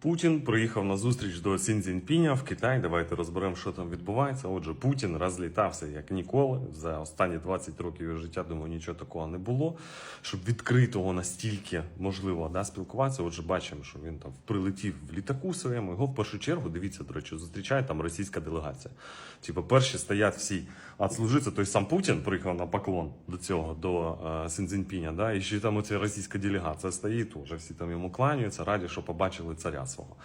Путін приїхав на зустріч до Сіндзіньпіня в Китай. Давайте розберемо, що там відбувається. Отже, Путін розлітався як ніколи. За останні 20 років його життя, думаю, нічого такого не було. Щоб відкритого настільки можливо да, спілкуватися. Отже, бачимо, що він там прилетів в літаку своєму. Його в першу чергу, дивіться, до речі, зустрічає там російська делегація. Типу, перші стоять всі відслужитися. Той сам Путін приїхав на поклон до цього, до е, Сін да, і ще там оця російська делегація стоїть, уже всі там йому кланяються, раді, що побачили царя свого.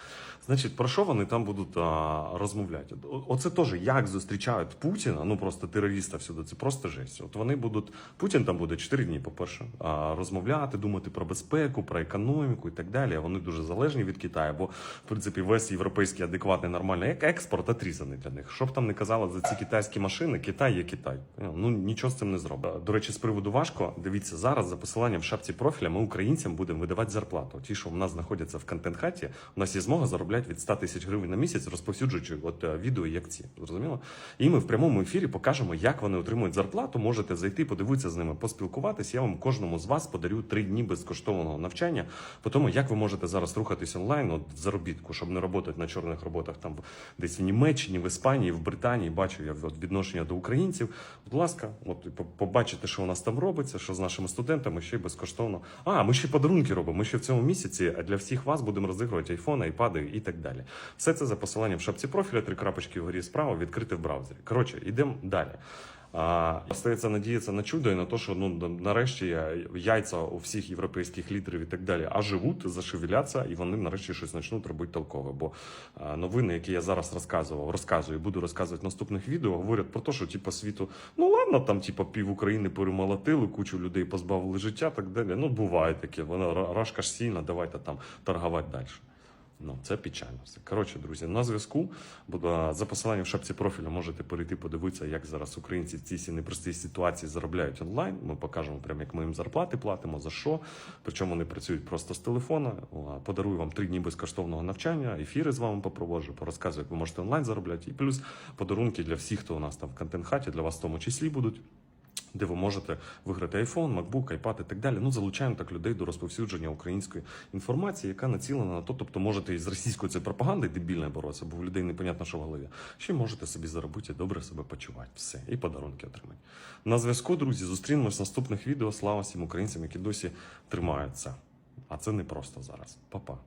Значить, про що вони там будуть а, розмовляти? Оце теж як зустрічають Путіна, ну просто терориста всюди, це просто жесть. От вони будуть, Путін там буде 4 дні, по-перше, розмовляти, думати про безпеку, про економіку і так далі. Вони дуже залежні від Китаю, бо в принципі весь європейський адекватний нормальний експорт отрізаний для них. Що б там не казали за ці китайські машини, Китай є Китай. Ну нічого з цим не зробить. До речі, з приводу важко. Дивіться зараз за посиланням в шапці профіля. Ми українцям будемо видавати зарплату. Ті, що в нас знаходяться в контент-хаті, у нас є змога заробляти від 100 тисяч гривень на місяць, розповсюджуючи от е, відео як ці. Зрозуміло? І ми в прямому ефірі покажемо, як вони отримують зарплату. Можете зайти, подивитися з ними, поспілкуватися. Я вам кожному з вас подарю три дні безкоштовного навчання по тому, як ви можете зараз рухатись онлайн от, в заробітку, щоб не працювати на чорних роботах там десь в Німеччині, в Іспанії, в Британії. Бачу я от, відношення до українців. Будь ласка, от побачите, що у нас там робиться, що з нашими студентами ще й безкоштовно. А, ми ще подарунки робимо. Ми ще в цьому місяці для всіх вас будемо розігрувати айфони, айпади і так далі. Все це за посиланням в шапці профіля, три крапочки вгорі справа, відкрити в браузері. Коротше, йдемо далі. А, Остається надіятися на чудо і на те, що ну нарешті яйця у всіх європейських лідерів і так далі, а живуть, зашевеляться, і вони нарешті щось почнуть робити толкове. Бо новини, які я зараз розказував, розказую, і буду розказувати в наступних відео, говорять про те, що типу, світу, ну ладно, там типу, пів України перемолотили, кучу людей позбавили життя, так далі. Ну буває таке, вона рашка ж сильна, давайте там торгувати далі. Ну, це печально все. Коротше, друзі, на зв'язку. Буду за посиланням в шапці профілю можете перейти подивитися, як зараз українці в цій непростій ситуації заробляють онлайн. Ми покажемо прямо, як ми їм зарплати платимо, за що. Причому вони працюють просто з телефона. Подарую вам три дні безкоштовного навчання, ефіри з вами попроводжу, порозказую, як ви можете онлайн заробляти. І плюс подарунки для всіх, хто у нас там в контент-хаті, для вас в тому числі будуть де ви можете виграти iPhone, MacBook, iPad і так далі. Ну, залучаємо так людей до розповсюдження української інформації, яка націлена на то. Тобто можете із російською цією пропагандою дебільною боротися, бо в людей непонятно, що в голові. Ще можете собі заробити і добре себе почувати. Все, і подарунки отримати. На зв'язку, друзі, зустрінемось в наступних відео. Слава всім українцям, які досі тримаються. А це не просто зараз. Па-па.